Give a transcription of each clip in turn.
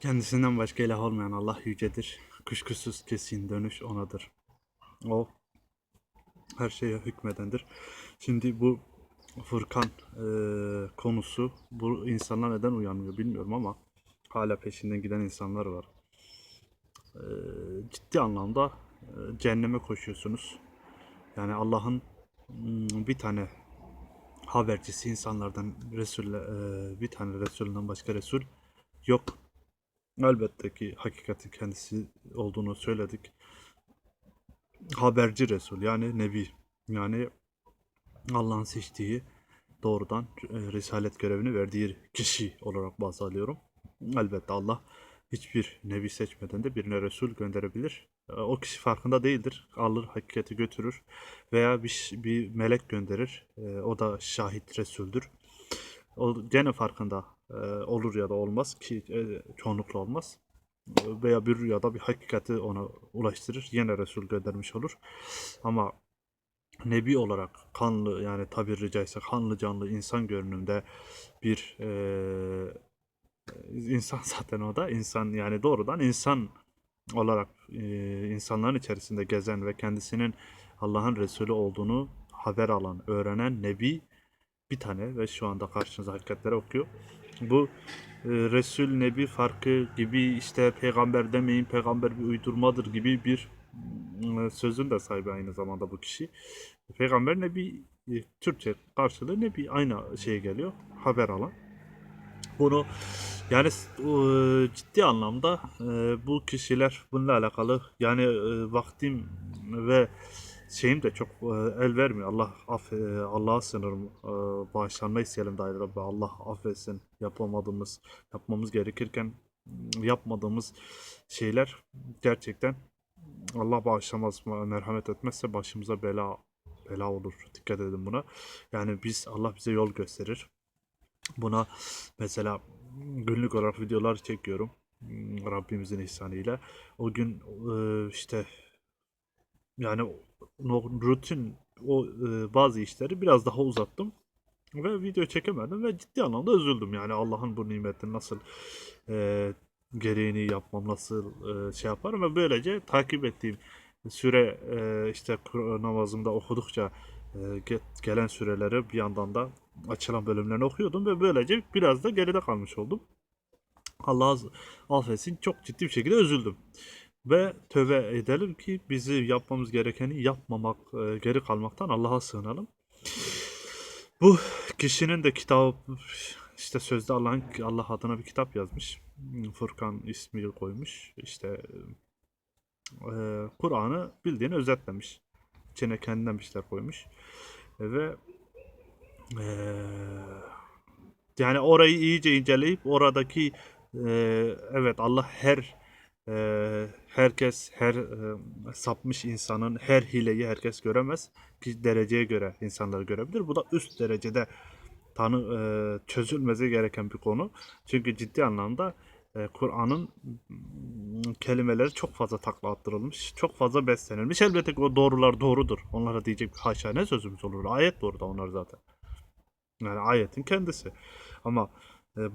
Kendisinden başka ilah olmayan Allah yücedir. Kuşkusuz kesin dönüş onadır. O her şeye hükmedendir. Şimdi bu Furkan eee, konusu bu insanlar neden uyanmıyor bilmiyorum ama hala peşinden giden insanlar var. Eee, ciddi anlamda eee, cehenneme koşuyorsunuz. Yani Allah'ın mm, bir tane habercisi insanlardan Resul bir tane Resulünden başka Resul yok. Elbette ki hakikatin kendisi olduğunu söyledik. Haberci Resul yani Nebi yani Allah'ın seçtiği doğrudan e, risalet görevini verdiği kişi olarak baz alıyorum. Elbette Allah hiçbir nebi seçmeden de birine Resul gönderebilir. E, O kişi farkında değildir. Alır hakikati götürür veya bir, bir melek gönderir. E, O da şahit Resul'dür. O gene farkında olur ya da olmaz ki e, çoğunlukla olmaz. E, Veya bir rüyada bir hakikati ona ulaştırır. Yine Resul göndermiş olur. Ama Nebi olarak kanlı yani tabiri caizse kanlı canlı insan görünümde bir eee, insan zaten o da insan yani doğrudan insan olarak eee, insanların içerisinde gezen ve kendisinin Allah'ın Resulü olduğunu haber alan, öğrenen Nebi bir tane ve şu anda karşınıza hakikatleri okuyor. Bu e, Resul Nebi farkı gibi işte peygamber demeyin peygamber bir uydurmadır gibi bir mm, sözün de sahibi aynı zamanda bu kişi. Peygamber Nebi e, Türkçe karşılığı Nebi aynı şeye geliyor. Haber alan. Bunu yani e, ciddi anlamda e, bu kişiler bununla alakalı yani e, vaktim ve şeyim de çok e, el vermiyor. Allah aff e, Allah'a sınırım e, bağışlanma isteyelim dair Rabbi. Allah affetsin yapamadığımız yapmamız gerekirken yapmadığımız şeyler gerçekten Allah bağışlamaz merhamet etmezse başımıza bela bela olur. Dikkat edin buna. Yani biz Allah bize yol gösterir. Buna mesela günlük olarak videolar çekiyorum. Rabbimizin ihsanıyla. O gün e, işte yani rutin o e, bazı işleri biraz daha uzattım ve video çekemedim ve ciddi anlamda üzüldüm. Yani Allah'ın bu nimetini nasıl e, gereğini yapmam, nasıl e, şey yaparım ve böylece takip ettiğim süre e, işte namazımda okudukça e, ge- gelen süreleri bir yandan da açılan bölümlerini okuyordum ve böylece biraz da geride kalmış oldum. Allah affetsin çok ciddi bir şekilde üzüldüm. Ve tövbe edelim ki bizi yapmamız gerekeni yapmamak, e, geri kalmaktan Allah'a sığınalım. Bu kişinin de kitabı işte sözde Allah'ın Allah adına bir kitap yazmış. Furkan ismi koymuş. İşte e, Kur'an'ı bildiğini özetlemiş. İçine kendinden bir şeyler koymuş. E, ve e, yani orayı iyice inceleyip oradaki e, evet Allah her e, herkes her e, sapmış insanın her hileyi herkes göremez ki dereceye göre insanlar görebilir. Bu da üst derecede tanı e, çözülmesi gereken bir konu. Çünkü ciddi anlamda e, Kur'an'ın kelimeleri çok fazla takla attırılmış, çok fazla beslenilmiş. Elbette ki o doğrular doğrudur. Onlara diyecek bir haşa ne sözümüz olur. Ayet doğru da onlar zaten. Yani ayetin kendisi. Ama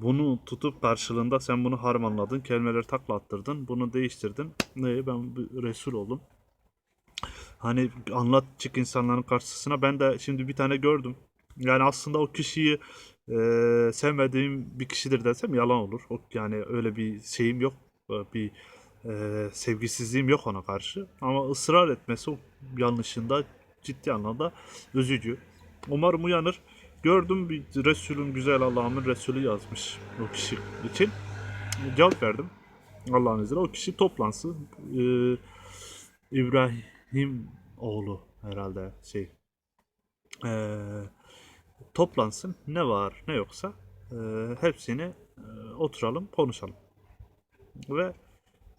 bunu tutup karşılığında sen bunu harmanladın, kelimeleri takla attırdın, bunu değiştirdin. Ne ben bir Resul oldum. Hani anlat çık insanların karşısına. Ben de şimdi bir tane gördüm. Yani aslında o kişiyi e, sevmediğim bir kişidir desem yalan olur. O, yani öyle bir şeyim yok. e, Bir e, sevgisizliğim yok ona karşı. Ama ısrar etmesi o yanlışında ciddi anlamda üzücü. Umarım uyanır. Gördüm bir Resulüm güzel Allah'ımın Resulü yazmış o kişi için. Cevap verdim. Allah'ın izniyle. O kişi toplansın. Ee, İbrahim oğlu herhalde şey. Ee, toplansın. Ne var ne yoksa e, hepsini e, oturalım konuşalım. Ve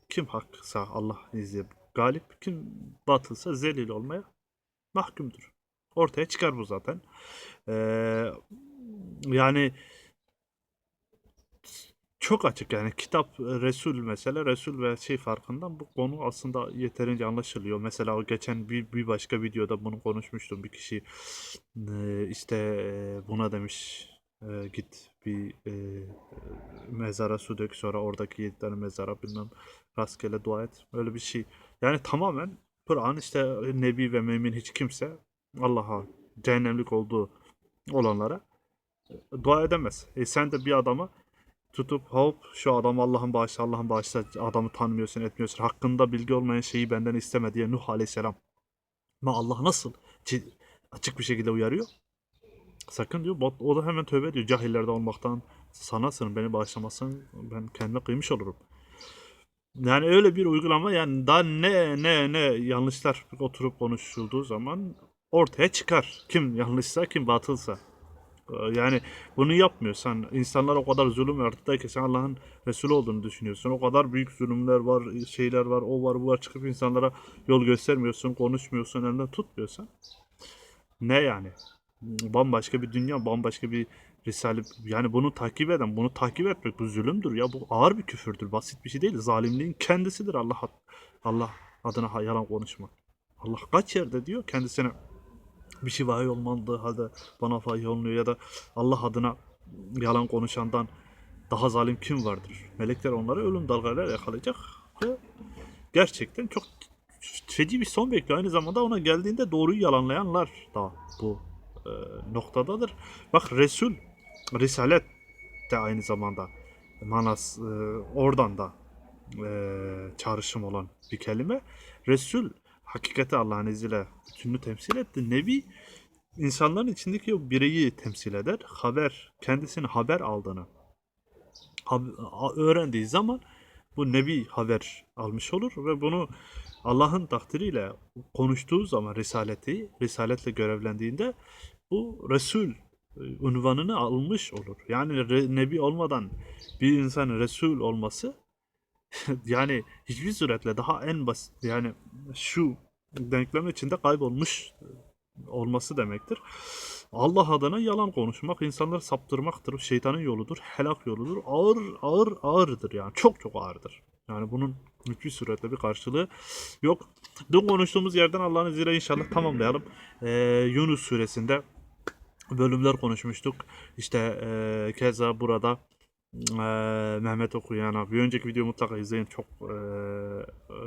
kim haksa Allah izniyle galip, kim batılsa zelil olmaya mahkumdur. Ortaya çıkar bu zaten. Ee, yani çok açık yani kitap Resul mesela Resul ve şey farkından bu konu aslında yeterince anlaşılıyor. Mesela o geçen bir, bir başka videoda bunu konuşmuştum bir kişi e, işte e, buna demiş e, git bir mezara su dök sonra oradaki yedi tane mezara bilmem rastgele dua et. Öyle bir şey. Yani tamamen Kur'an işte Nebi ve mümin hiç kimse Allah'a cehennemlik olduğu olanlara dua edemez. E sen de bir adama tutup hop şu adam Allah'ın bağışla Allah'ın bağışla adamı tanımıyorsun etmiyorsun hakkında bilgi olmayan şeyi benden isteme diye Nuh Aleyhisselam. Ama Allah nasıl açık bir şekilde uyarıyor? Sakın diyor o da hemen tövbe ediyor. Cahillerde olmaktan sana sığın beni bağışlamazsan ben kendime kıymış olurum. Yani öyle bir uygulama yani daha ne ne ne yanlışlar oturup konuşulduğu zaman ortaya çıkar kim yanlışsa kim batılsa Ee, yani bunu yapmıyorsan insanlar o kadar zulüm ki sen Allah'ın Resulü olduğunu düşünüyorsun. O kadar büyük zulümler var, şeyler var, o var, bu var çıkıp insanlara yol göstermiyorsun, konuşmuyorsun, elinden tutmuyorsan ne yani? Bambaşka bir dünya, bambaşka bir risale. Yani bunu takip eden, bunu takip etmek bu zulümdür ya. Bu ağır bir küfürdür, basit bir şey değil. Zalimliğin kendisidir Allah Allah adına yalan konuşmak. Allah kaç yerde diyor kendisine bir şey vahiy olmadığı halde bana vahiy olmuyor ya da Allah adına yalan konuşandan daha zalim kim vardır? Melekler onları ölüm dalgalarıyla yakalayacak ve gerçekten çok feci bir son bekliyor. Aynı zamanda ona geldiğinde doğruyu yalanlayanlar da bu e, noktadadır. Bak Resul, Risalet de aynı zamanda manas e, oradan da e, çağrışım olan bir kelime. Resul hakikati Allah'ın izniyle bütününü temsil etti. Nebi insanların içindeki o bireyi temsil eder. Haber, kendisinin haber aldığını öğrendiği zaman bu nebi haber almış olur ve bunu Allah'ın takdiriyle konuştuğu zaman risaleti, risaletle görevlendiğinde bu Resul e, unvanını almış olur. Yani nebi olmadan bir insanın Resul olması yani hiçbir suretle daha en basit yani şu denklem içinde kaybolmuş olması demektir. Allah adına yalan konuşmak, insanları saptırmaktır. Şeytanın yoludur, helak yoludur. Ağır, ağır, ağırdır yani. Çok çok ağırdır. Yani bunun hiçbir suretle bir karşılığı yok. Dün konuştuğumuz yerden Allah'ın izniyle inşallah tamamlayalım. Ee, Yunus suresinde bölümler konuşmuştuk. İşte e, keza burada e, Mehmet Okuyana bir önceki videoyu mutlaka izleyin. Çok e, e,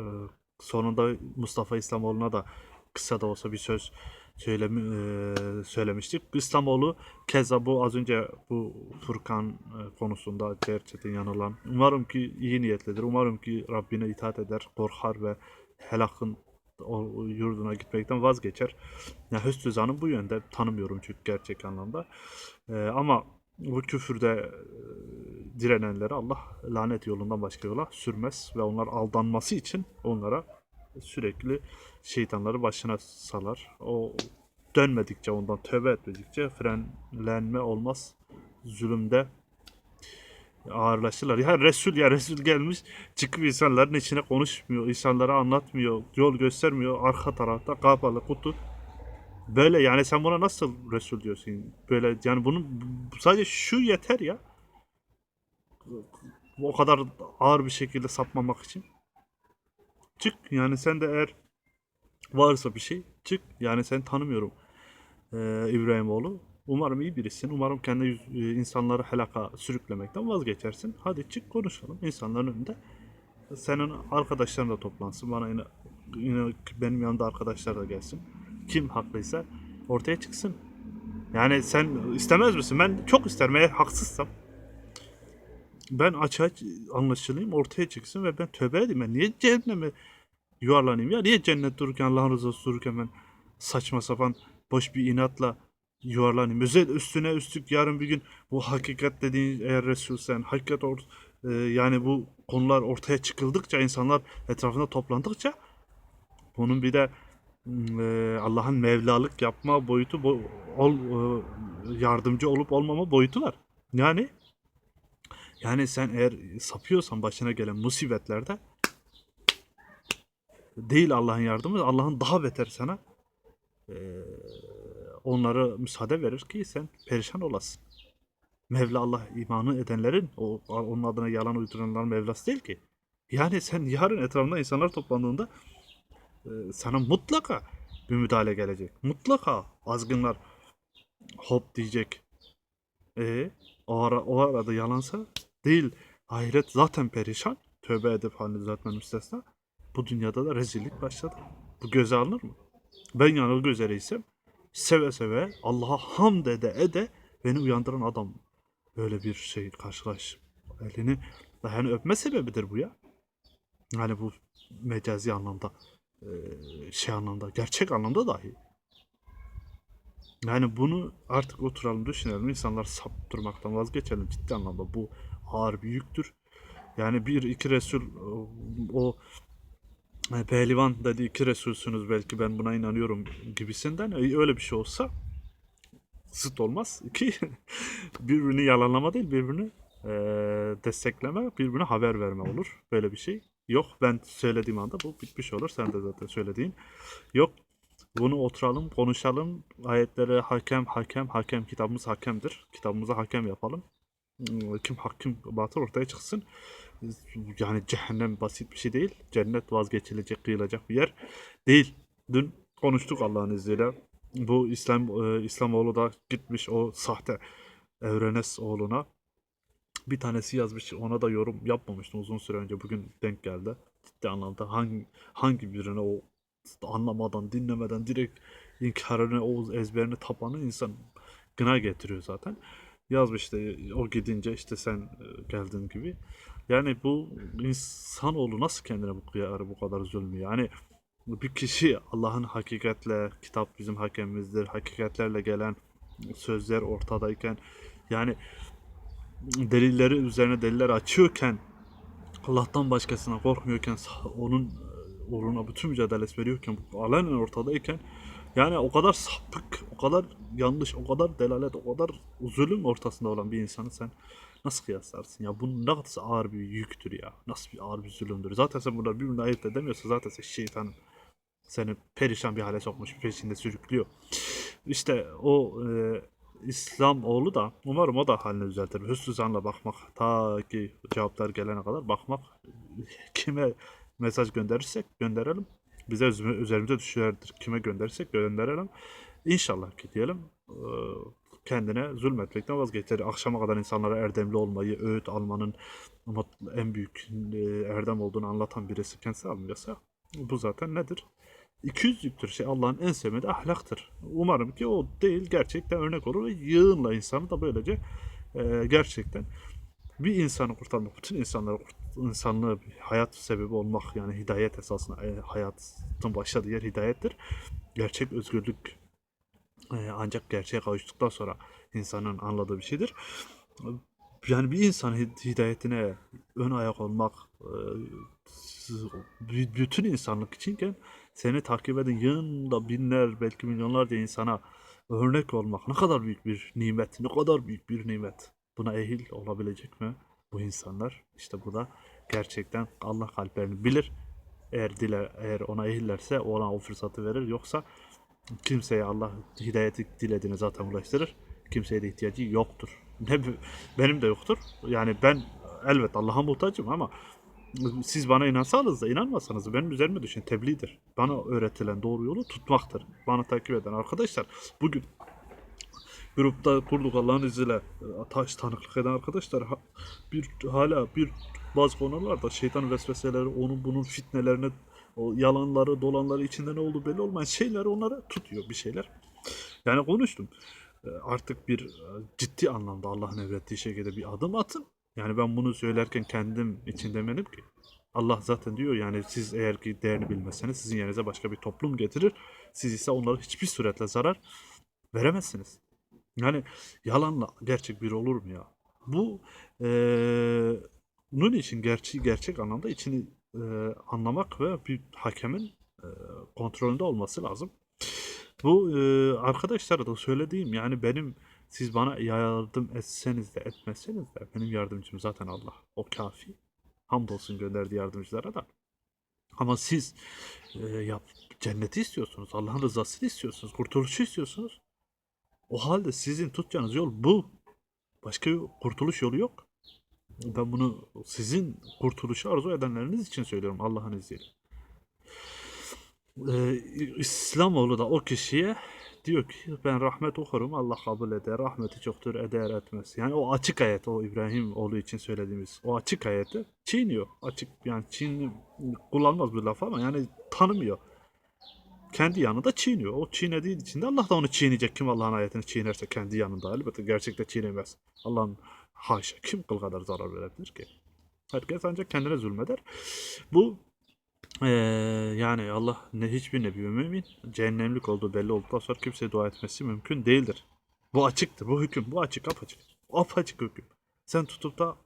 sonunda Mustafa İslamoğlu'na da kısa da olsa bir söz söylemi, e, söylemiştik. İslamoğlu keza bu az önce bu Furkan e, konusunda gerçekten yanılan. Umarım ki iyi niyetlidir. Umarım ki Rabbine itaat eder, korkar ve helakın o yurduna gitmekten vazgeçer. Ya Hüsnü Zan'ı bu yönde tanımıyorum çünkü gerçek anlamda. E, ama bu küfürde e, direnenleri Allah lanet yolundan başka yola sürmez ve onlar aldanması için onlara sürekli şeytanları başına salar. O dönmedikçe ondan tövbe etmedikçe frenlenme olmaz. Zulümde ağırlaşırlar. Ya Resul ya Resul gelmiş çıkıp insanların içine konuşmuyor, insanlara anlatmıyor, yol göstermiyor. Arka tarafta kapalı kutu. Böyle yani sen buna nasıl Resul diyorsun? Böyle yani bunun sadece şu yeter ya. O kadar ağır bir şekilde sapmamak için. Çık yani sen de eğer varsa bir şey çık. Yani sen tanımıyorum ee, İbrahimoğlu. Umarım iyi birisin. Umarım kendi yüz- e, insanları helaka sürüklemekten vazgeçersin. Hadi çık konuşalım insanların önünde. Senin arkadaşların da toplansın. Bana yine, yine benim yanımda arkadaşlar da gelsin. Kim haklıysa ortaya çıksın. Yani sen istemez misin? Ben çok isterim eğer haksızsam. Ben açığa anlaşılayım ortaya çıksın ve ben tövbe edeyim. Ben niye cehenneme yuvarlanayım ya? Niye cennet dururken Allah'ın rızası dururken ben saçma sapan boş bir inatla yuvarlanayım. Özel üstüne üstlük yarın bir gün bu hakikat dediğin eğer Resul sen hakikat or e, yani bu konular ortaya çıkıldıkça insanlar etrafında toplandıkça bunun bir de Allah'ın mevlalık yapma boyutu bo- ol, e, yardımcı olup olmama boyutu var. Yani yani sen eğer sapıyorsan başına gelen musibetlerde değil Allah'ın yardımı, Allah'ın daha beter sana eee, onları müsaade verir ki sen perişan olasın. Mevla Allah imanı edenlerin, o, onun adına yalan uyduranların Mevlası değil ki. Yani sen yarın etrafında insanlar toplandığında sana mutlaka bir müdahale gelecek. Mutlaka azgınlar hop diyecek. E o, ara, o arada yalansa değil. Ahiret zaten perişan. Tövbe edip halini düzeltmen müstesna. Bu dünyada da rezillik başladı. Bu göze alınır mı? Ben yanılgı üzereysem seve seve Allah'a hamd ede ede beni uyandıran adam. Böyle bir şey karşılaş. Elini yani öpme sebebidir bu ya. Yani bu mecazi anlamda şey anlamda gerçek anlamda dahi. Yani bunu artık oturalım düşünelim. İnsanlar saptırmaktan vazgeçelim. Ciddi anlamda bu ağır bir yüktür. Yani bir iki Resul o, o e, pehlivan dedi iki Resulsünüz belki ben buna inanıyorum gibisinden E, öyle bir şey olsa zıt olmaz. İki birbirini yalanlama değil birbirini e, destekleme birbirine haber verme olur. Böyle bir şey yok. Ben söylediğim anda bu bitmiş olur. Sen de zaten söylediğin yok. Bunu oturalım, konuşalım. Ayetlere hakem, hakem, hakem. Kitabımız hakemdir. Kitabımıza hakem yapalım. Hmm, Kim hakim batıl ortaya çıksın. Yani cehennem basit bir şey değil. Cennet vazgeçilecek, kıyılacak bir yer değil. Dün konuştuk Allah'ın izniyle. Bu İslam e, İslamoğlu da gitmiş o sahte Evrenes oğluna. Bir tanesi yazmış. Ona da yorum yapmamıştım uzun süre önce. Bugün denk geldi. Ciddi anlamda hangi hangi birine o anlamadan, dinlemeden direkt inkarını, o ezberini tapanı insan gına getiriyor zaten. Yazmış işte o gidince işte sen e, geldin gibi. Yani bu insanoğlu nasıl kendine bu kıyar, bu kadar zulmü? Yani bir kişi Allah'ın hakikatle, kitap bizim hakemimizdir, hakikatlerle gelen sözler ortadayken yani delilleri üzerine deliller açıyorken Allah'tan başkasına korkmuyorken onun e, uğruna bütün mücadelesi veriyorken alenen ortadayken yani o kadar sapık, o kadar yanlış, o kadar delalet, o kadar zulüm ortasında olan bir insanı sen nasıl kıyaslarsın ya? Bu ne kadar ağır bir yüktür ya. Nasıl bir ağır bir zulümdür. Zaten sen bunları birbirine ayırt edemiyorsun. Zaten sen şeytanın seni perişan bir hale sokmuş, peşinde sürüklüyor. İşte o e, İslam oğlu da umarım o da halini düzeltir. Hüsnü zanla bakmak ta ki cevaplar gelene kadar bakmak kime mesaj gönderirsek gönderelim. Bize üzerimize düşerdir. Kime gönderirsek gönderelim. İnşallah ki diyelim e, kendine zulmetmekten vazgeçer. Akşama kadar insanlara erdemli olmayı, öğüt almanın en büyük e, erdem olduğunu anlatan birisi kendisi almıyorsa bu zaten nedir? 200'lüktür. Şey Allah'ın en sevmediği ahlaktır. Umarım ki o değil gerçekten örnek olur ve yığınla insanı da böylece e, gerçekten bir insanı kurtarmak, bütün insanları insanlığı bir hayat sebebi olmak yani hidayet esasında e, hayatın başladığı yer hidayettir. Gerçek özgürlük e, ancak gerçeğe kavuştuktan sonra insanın anladığı bir şeydir. Yani bir insan hid- hidayetine ön ayak olmak e, bütün insanlık içinken seni takip eden yığında binler belki milyonlarca insana örnek olmak ne kadar büyük bir nimet, ne kadar büyük bir nimet. Buna ehil olabilecek mi bu insanlar? İşte bu da gerçekten Allah kalplerini bilir. Eğer diler, eğer ona ehillerse ona o fırsatı verir. Yoksa kimseye Allah hidayeti dilediğini zaten ulaştırır. Kimseye de ihtiyacı yoktur. Ne benim de yoktur. Yani ben elbet Allah'a muhtacım ama siz bana inansanız da inanmasanız da benim üzerime düşen tebliğdir. Bana öğretilen doğru yolu tutmaktır. Bana takip eden arkadaşlar bugün grupta kurduk Allah'ın izniyle e, taş tanıklık eden arkadaşlar bir hala bir bazı konularda şeytan vesveseleri onun bunun fitnelerini o yalanları dolanları içinde ne olduğu belli olmayan şeyler onlara tutuyor bir şeyler. Yani konuştum. E, Artık bir e, ciddi anlamda Allah'ın emrettiği şekilde bir adım atın. Yani ben bunu söylerken kendim için demedim ki. Allah zaten diyor yani siz eğer ki değerini bilmezseniz sizin yerinize başka bir toplum getirir. Siz ise onlara hiçbir suretle zarar veremezsiniz. Yani yalanla gerçek bir olur mu ya? Bu eee bunun için gerçek gerçek anlamda içini eee, anlamak ve bir hakemin eee, kontrolünde olması lazım. Bu eee arkadaşlara da söylediğim yani benim siz bana yardım etseniz de etmezseniz de benim yardımcım zaten Allah. O kafi. Hamdolsun gönderdiği yardımcılara da. Ama siz eee, yap, cenneti istiyorsunuz. Allah'ın rızasını istiyorsunuz. Kurtuluşu istiyorsunuz. O halde sizin tutacağınız yol bu. Başka bir kurtuluş yolu yok. Ben bunu sizin kurtuluşu arzu edenleriniz için söylüyorum Allah'ın izniyle. Ee, İslamoğlu da o kişiye diyor ki ben rahmet okurum Allah kabul eder rahmeti çoktur eder etmez. Yani o açık ayet o İbrahim oğlu için söylediğimiz o açık ayeti çiğniyor. Açık yani çiğni kullanmaz bu laf ama yani tanımıyor. Kendi yanında çiğniyor. O çiğnediği için de Allah da onu çiğneyecek. Kim Allah'ın ayetini çiğnerse kendi yanında elbette gerçekte çiğnemez. Allah'ın haşa kim kıl kadar zarar verebilir ki? Herkes ancak kendine zulmeder. Bu eee, yani Allah ne hiçbir nebi mümin cehennemlik olduğu belli olduktan sonra kimseye dua etmesi mümkün değildir. Bu açıktır. Bu hüküm. Bu açık apaçık. Apaçık hüküm. Sen tutup da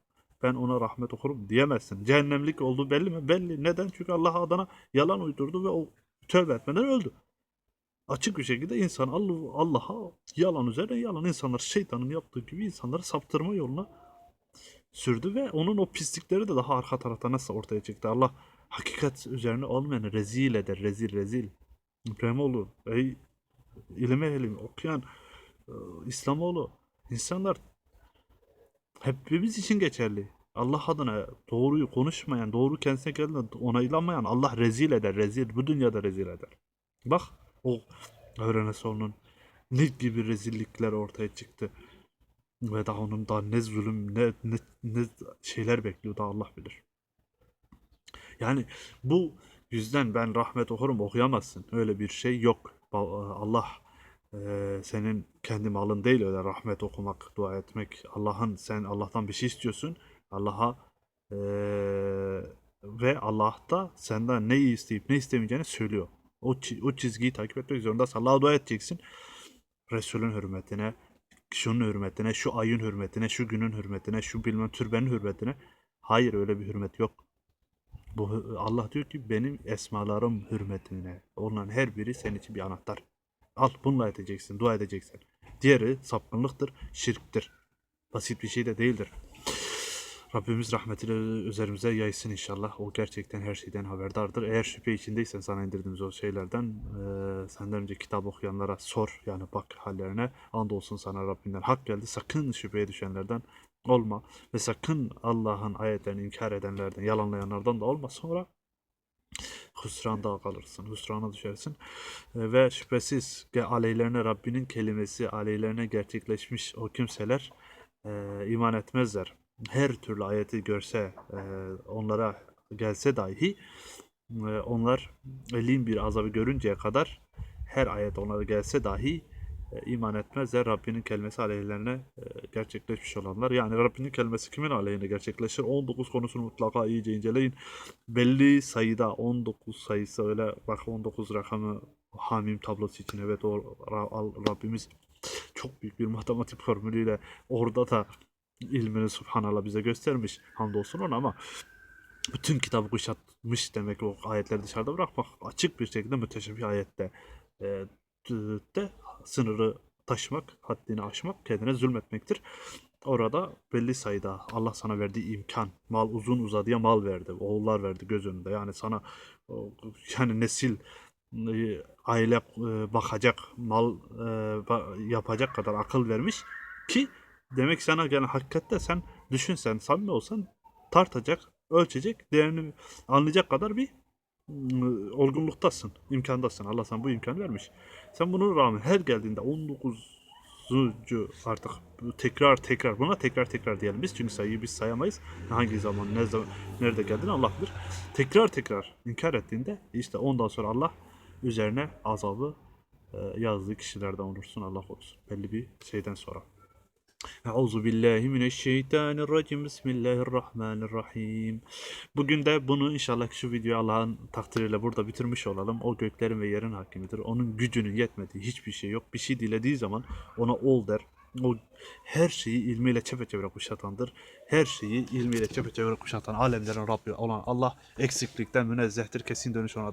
ben ona rahmet okurum diyemezsin. Cehennemlik olduğu belli mi? Belli. Neden? Çünkü Allah adına yalan uydurdu ve o tövbe etmeden öldü. Açık bir şekilde insan Allah- Allah'a yalan üzerine yalan insanlar şeytanın yaptığı gibi insanları saptırma yoluna sürdü ve onun o pislikleri de daha arka tarafta nasıl ortaya çıktı. Allah hakikat üzerine olmayanı rezil eder. Rezil rezil. İbrahimoğlu ey ilim ehli okuyan e, İslamoğlu insanlar hepimiz için geçerli. Allah adına doğruyu konuşmayan, doğru kendisine geldiğinde onaylamayan Allah rezil eder, rezil. Bu dünyada rezil eder. Bak o Öğrenesoğlu'nun ne gibi rezillikler ortaya çıktı. Ve daha onun daha ne zulüm, ne, ne, ne şeyler bekliyor da Allah bilir. Yani bu yüzden ben rahmet okurum okuyamazsın. Öyle bir şey yok. Allah eee, senin kendi malın değil öyle rahmet okumak, dua etmek. Allah'ın sen Allah'tan bir şey istiyorsun. Allah'a eee, ve Allah da senden neyi isteyip ne istemeyeceğini söylüyor. O, o çizgiyi takip etmek zorundasın. Allah'a dua edeceksin. Resulün hürmetine, şunun hürmetine, şu ayın hürmetine, şu günün hürmetine, şu bilmem türbenin hürmetine. Hayır öyle bir hürmet yok. Bu Allah diyor ki benim esmalarım hürmetine. Onların her biri senin için bir anahtar. Al bununla edeceksin, dua edeceksin. Diğeri sapkınlıktır, şirktir. Basit bir şey de değildir. Rabbimiz rahmetiyle üzerimize yaysın inşallah. O gerçekten her şeyden haberdardır. Eğer şüphe içindeysen sana indirdiğimiz o şeylerden eee, senden önce kitap okuyanlara sor. Yani bak hallerine. Andolsun sana Rabbinden hak geldi. Sakın şüpheye düşenlerden olma. Ve sakın Allah'ın ayetlerini inkar edenlerden, yalanlayanlardan da olma. Sonra hüsranda kalırsın, hüsrana düşersin. E, Ve şüphesiz aleyhlerine Rabbinin kelimesi aleyhlerine gerçekleşmiş o kimseler e, iman etmezler. Her türlü ayeti görse, e, onlara gelse dahi e, onlar elin bir azabı görünceye kadar her ayet onlara gelse dahi iman etmezler. Rabbinin kelimesi aleyhlerine e, gerçekleşmiş olanlar. Yani Rabbinin kelimesi kimin aleyhine gerçekleşir? 19 konusunu mutlaka iyice inceleyin. Belli sayıda 19 sayısı öyle bak 19 rakamı Hamim tablosu için evet o Rabbimiz çok büyük bir matematik formülüyle orada da ilmini subhanallah bize göstermiş. Hamdolsun ona ama bütün kitabı kuşatmış demek o ayetleri dışarıda bırakmak açık bir şekilde müteşebbih ayette e, de sınırı taşmak, haddini aşmak, kendine zulmetmektir. Orada belli sayıda Allah sana verdiği imkan, mal uzun uzadıya mal verdi, oğullar verdi göz önünde. Yani sana yani nesil e, aile e, bakacak, mal e, yapacak kadar akıl vermiş ki demek sana yani hakikatte sen düşün sen samimi olsan tartacak, ölçecek, değerini anlayacak kadar bir olgunluktasın, imkandasın. Allah sana bu imkanı vermiş. Sen buna rağmen her geldiğinde 19 artık tekrar tekrar buna tekrar tekrar diyelim biz çünkü sayıyı biz sayamayız. Hangi zaman ne zaman nerede geldiğini Allah bilir. Tekrar tekrar inkar ettiğinde işte ondan sonra Allah üzerine azabı e, yazdığı kişilerden olursun Allah korusun. Belli bir şeyden sonra. Euzu billahi mineşşeytanirracim. Bismillahirrahmanirrahim. Bugün de bunu inşallah şu videoyu Allah'ın takdiriyle burada bitirmiş olalım. O göklerin ve yerin hakimidir. Onun gücünün yetmediği hiçbir şey yok. Bir şey dilediği zaman ona ol der. O her şeyi ilmiyle çepeçevre kuşatandır. Her şeyi ilmiyle çepeçevre kuşatan alemlerin Rabbi olan Allah eksiklikten münezzehtir. Kesin dönüş ona